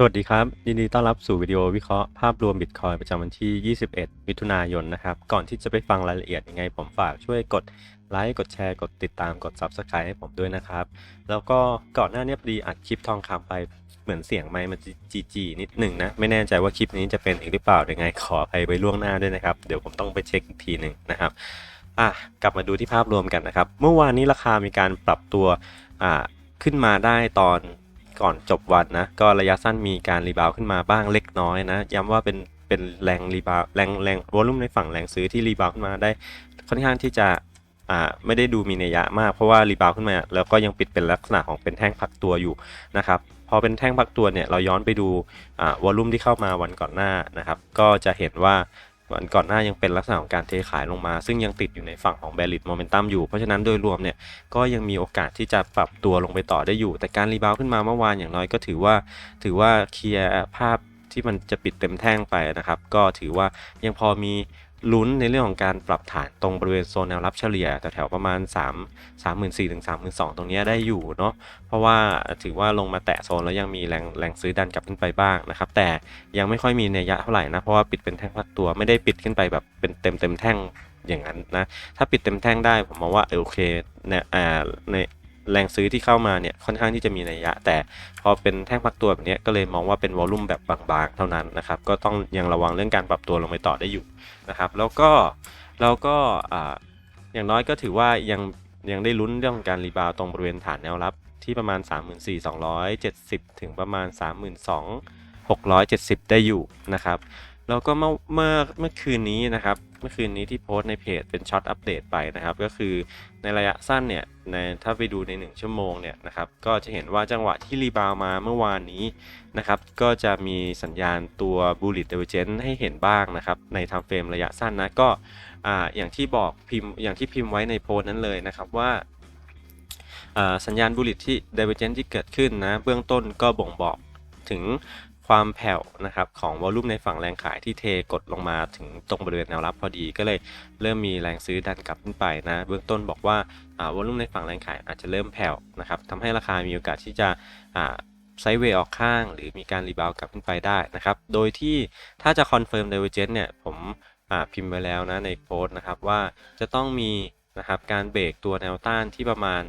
สวัสดีครับ ยินดีต้อนรับสู่วิดีโอวิเคราะห์ภาพรวมบิตคอยประจำวันที่ 21 มิถุนายนนะครับ ก่อนที่จะไปฟังรายละเอียดยังไง ผมฝากช่วยกดไลค์กดแชร์กดติดตามกด Subscribe ให้ผมด้วยนะครับ แล้วก็ก่อนหน้านี้พอดีอัดคลิปทองคำไปเหมือนเสียงไมค์มันจีจีนิดหนึ่งนะ ไม่แน่ใจว่าคลิปนี้จะเป็นอีกหรือเปล่ายังไงขออภัยไว้ล่วงหน้าด้วยนะครับ เดี๋ยวผมต้องไปเช็คอีกทีหนึ่งนะครับอะกลับมาดูที่ภาพรวมกันนะครับ เมื่อวานนี้ราคามีการปรับตัวอ่าขึ้นมาได้ตอน ก่อนจบวันนะ ก็ระยะสั้นมีการรีบาวขึ้นมาบ้างเล็กน้อยนะ ย้ำว่าเป็นเป็นแรงรีบาวแรงแรงวอลุ่มในฝั่งแรงซื้อที่รีบาวขึ้นมาได้ค่อนข้างที่จะอ่าไม่ได้ดูมีนัยยะมากเพราะว่ารีบาวขึ้นมา แล้วก็ยังปิดเป็นลักษณะของเป็นแท่งพักตัวอยู่นะครับพอเป็นแท่งพักตัวเนี่ยเราย้อนไปดูอ่าวอลุ่มที่เข้ามาวันก่อนหน้านะครับ ก็จะเห็นว่า วันก่อนหน้ายังเป็นลักษณะของการเทขายลงมา ซึ่งยังติดอยู่ในฝั่งของ bearish momentum อยู่ เพราะฉะนั้นโดยรวมเนี่ยก็ยังมีโอกาสที่จะปรับตัวลงไปต่อได้อยู่ แต่การรีบาวขึ้นมาเมื่อวานอย่างน้อยก็ถือว่า ถือว่าเคลียร์ภาพที่มันจะปิดเต็มแท่งไปนะครับ ก็ถือว่ายังพอมี ลุ้นในเรื่องของการปรับฐานตรงบริเวณโซนแนวรับเฉลี่ยแถวๆประมาณ 3 3 4 0 0 0ถึง32,000 ตรงนี้ได้อยู่เนาะเพราะว่าถือว่าลงมาแตะโซนแล้วยังมีแรงแรงซื้อดันกลับขึ้นไปบ้างนะครับ แต่ยังไม่ค่อยมีนัยะเท่าไหร่นะ เพราะว่าปิดเป็นแท่งพักตัวไม่ได้ปิดขึ้นไปแบบเป็นเต็มเต็มแท่งอย่างนั้นนะ ถ้าปิดเต็มแท่งได้ผมมองว่าโอเคเนี่ยใน แรงซื้อที่เข้ามาเนี่ยค่อนข้างที่จะมีนัยยะ แต่พอเป็นแท่งพักตัวแบบนี้ก็เลยมองว่าเป็นวอลลุ่มแบบบางๆเท่านั้นนะครับก็ต้องยังระวังเรื่องการปรับตัวลงไปต่อได้อยู่นะครับแล้วก็แล้วก็อย่างน้อยก็ถือว่ายังยังได้ลุ้นเรื่องการรีบาวตรงบริเวณฐานแนวรับที่ประมาณ 34,270 ถึงประมาณ 32,670 ได้อยู่นะครับแล้วก็เมื่อเมื่อเมื่อคืนนี้นะครับ เมื่อคืนนี้ที่โพสต์ในเพจเป็นช็อตอัปเดตไปนะครับ ก็คือในระยะสั้นเนี่ยในถ้าไปดูใน 1 ชั่วโมงเนี่ยนะครับก็จะเห็นว่าจังหวะที่รีบาวมาเมื่อวานนี้นะครับก็จะมีสัญญาณตัว bullish divergence ให้เห็นบ้างนะครับในทำเฟรมระยะสั้นนะก็อ่าอย่างที่บอกพิมพ์อย่างที่พิมพ์ไว้ในโพสต์นั้นเลยนะครับว่าสัญญาณบุลลิตที่ divergence ที่เกิดขึ้นนะเบื้องต้นก็บ่งบอกถึง ความแผ่วนะครับของวอลลุ่มในฝั่งแรงขายที่เทกดลงมาถึงตรงบริเวณแนวรับพอดีก็เลยเริ่มมีแรงซื้อดันกลับขึ้นไปนะเบื้องต้นบอกว่าวอลลุ่มในฝั่งแรงขายอาจจะเริ่มแผ่วนะครับทำให้ราคามีโอกาสที่จะไซด์เวย์ออกข้าง หรือมีการรีบาวกลับขึ้นไปได้นะครับโดยที่ถ้าจะคอนเฟิร์ม divergence เนี่ยผมพิมพ์ไว้แล้วนะในโพสต์นะครับว่าจะต้องมีนะครับการเบรกตัวแนวต้านที่ประมาณ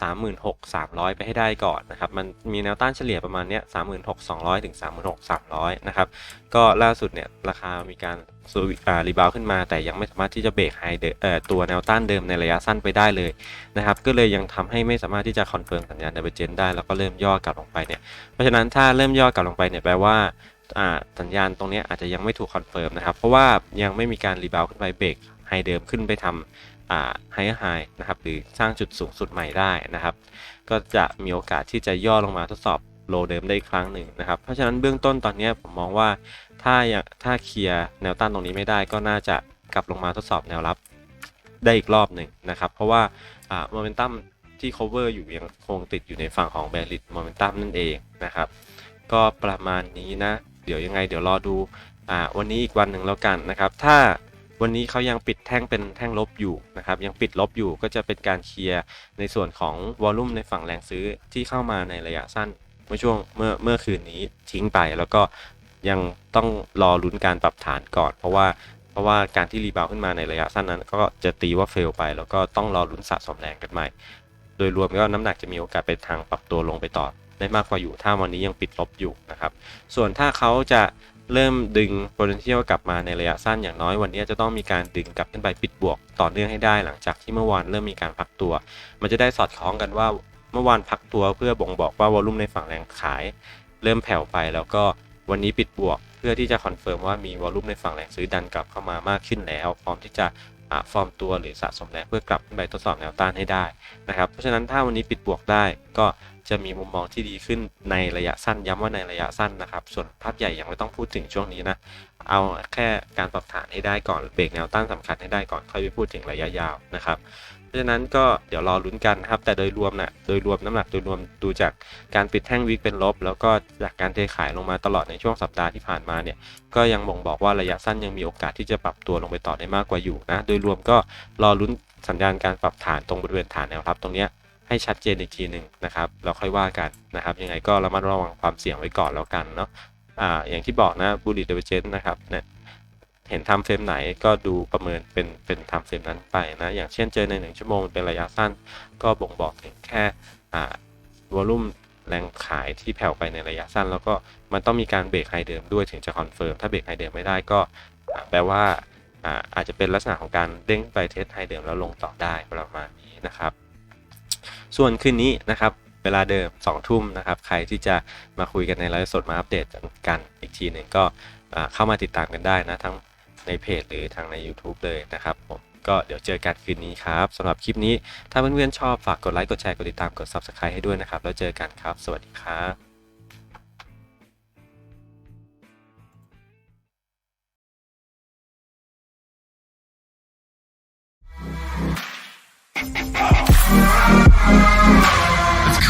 สามหมื่นหกสามร้อยไปให้ได้ก่อนนะครับ มันมีแนวต้านเฉลี่ยประมาณเนี้ยสามหมื่นหกสองร้อยถึงสามหมื่นหกสามร้อยนะครับ ก็ล่าสุดเนี่ยราคามีการสูรีบาวขึ้นมา แต่ยังไม่สามารถที่จะเบรกไฮเดอ่อตัวแนวต้านเดิมในระยะสั้นไปได้เลยนะครับ ก็เลยยังทำให้ไม่สามารถที่จะคอนเฟิร์มสัญญาณเดเวอร์เจนได้แล้วก็เริ่มย่อกลับลงไปเนี่ย เพราะฉะนั้นถ้าเริ่มย่อกลับลงไปเนี่ยแปลว่าสัญญาณตรงนี้อาจจะยังไม่ถูกคอนเฟิร์มนะครับ เพราะว่ายังไม่มีการรีบาวขึ้นไปเบรกไฮเดิมขึ้นไปทำ ไฮไฮนะครับหรือสร้างจุดสูงสุดใหม่ได้นะครับ ก็จะมีโอกาสที่จะย่อลงมาทดสอบโลเดิมได้อีกครั้งหนึ่งนะครับ เพราะฉะนั้นเบื้องต้นตอนนี้ผมมองว่าถ้าถ้าเคลียร์แนวต้านตรงนี้ไม่ได้ก็น่าจะกลับลงมาทดสอบแนวรับได้อีกรอบหนึ่งนะครับ เพราะว่าโมเมนตัมที่ cover อยู่ยังคงติดอยู่ในฝั่งของ bearish momentum นั่นเองนะครับ ก็ประมาณนี้นะ เดี๋ยวยังไงเดี๋ยวรอดูวันนี้อีกวันหนึ่งแล้วกันนะครับ ถ้า วันนี้เขายังปิดแท่งเป็นแท่งลบอยู่นะครับ ยังปิดลบอยู่ก็จะเป็นการเคลียร์ในส่วนของวอลลุ่มในฝั่งแรงซื้อที่เข้ามาในระยะสั้นเมื่อช่วงเมื่อเมื่อคืนนี้ทิ้งไป แล้วก็ยังต้องรอลุ้นการปรับฐานก่อน เพราะว่าเพราะว่าการที่รีบาวขึ้นมาในระยะสั้นนั้น ก็จะตีว่าเฟลไป แล้วก็ต้องรอลุ้นสะสมแรงกันใหม่ โดยรวมก็น้ำหนักจะมีโอกาสไปทางปรับตัวลงไปต่อได้มากกว่าอยู่ถ้าวันนี้ยังปิดลบอยู่นะครับ ส่วนถ้าเขาจะ เริ่มดึง potential กลับมาในระยะสั้นอย่างน้อยวันนี้จะต้องมีการดึงกลับขึ้นไปปิดบวกต่อเนื่องให้ได้หลังจากที่เมื่อวานเริ่มมีการพักตัว มันจะได้สอดคล้องกันว่าเมื่อวานพักตัวเพื่อบ่งบอกว่าวอลุ่มในฝั่งแรงขาย เริ่มแผ่วไปแล้วก็วันนี้ปิดบวก เพื่อที่จะคอนเฟิร์มว่ามีวอลุ่มในฝั่งแรงซื้อดันกลับเข้ามามากขึ้นแล้ว พร้อมที่จะ ฟอร์มตัวหรือสะสมแรงเพื่อกลับขึ้นไปทดสอบแนวต้านให้ได้นะครับเพราะฉะนั้นถ้าวันนี้ปิดบวกได้ก็จะมีมุมมองที่ดีขึ้นในระยะสั้นย้ำว่าในระยะสั้นนะครับ ส่วนภาพใหญ่ยังไม่ต้องพูดถึงช่วงนี้นะ เอาแค่การปรับฐานให้ได้ก่อนเบรกแนวต้านสำคัญให้ได้ก่อนค่อยไปพูดถึงระยะยาวนะครับ เพราะฉะนั้นก็เดี๋ยวรอลุ้นกันนะครับ แต่โดยรวมนะ่ะโดยรวมน้ำหนักโดยรวมดูจากการปิดแท่งวิกเป็นลบ แล้วก็จากการเทขายลงมาตลอดในช่วงสัปดาห์ที่ผ่านมาเนี่ยก็ยังบ่งบอกว่าระยะสั้นยังมีโอกาสที่จะปรับตัวลงไปต่อได้มากกว่าอยู่นะโดยรวมก็รอลุ้นสัญญาณการปรับฐานตรงบริเวณฐานแนวรับตรงนี้ให้ชัดเจนอีกทีหนึ่งนะครับ เราค่อยว่ากันนะครับ ยังไงก็ระมัดระวังความเสี่ยงไว้ก่อนแล้วกันเนาะ อ่าอย่างที่บอกนะบูล l ิ t เดเวเจนนะครับเนี่ยเห็นทำเฟรมไหนก็ดูประเมินเป็นเป็นทำเฟรมนั้นไปนะ อย่างเช่นเจอในหนึ่งชั่วโมงเป็นระยะสั้น ก็บ่งบอกถึงแค่อ่าวอลุ่มแรงขายที่แผ่วไปในระยะสั้น แล้วก็มันต้องมีการเบรกไฮเดิมด้วยถึงจะคอนเฟิร์มถ้าเบรกไฮเดิมไม่ได้ก็แปลว่าอ่าอาจจะเป็นลักษณะของการเด้งไปเทสไฮเดิมแล้วลงต่อได้ประมาณนี้นะครับ ส่วนคืนนี้นะครับ เวลาเดิม2ทุ่มนะครับ ใครที่จะมาคุยกันในไลฟ์สดมาอัปเดตกันอีกทีหนึ่งก็เข้ามาติดตามกันได้นะ ทั้งในเพจหรือทางใน YouTube เลยนะครับผมก็เดี๋ยวเจอกันคืนนี้ครับสำหรับคลิปนี้ถ้าเพื่อนๆชอบฝากกดไลค์กดแชร์กดติดตามกด Subscribe ให้ด้วยนะครับ แล้วเจอกันครับ สวัสดีครับ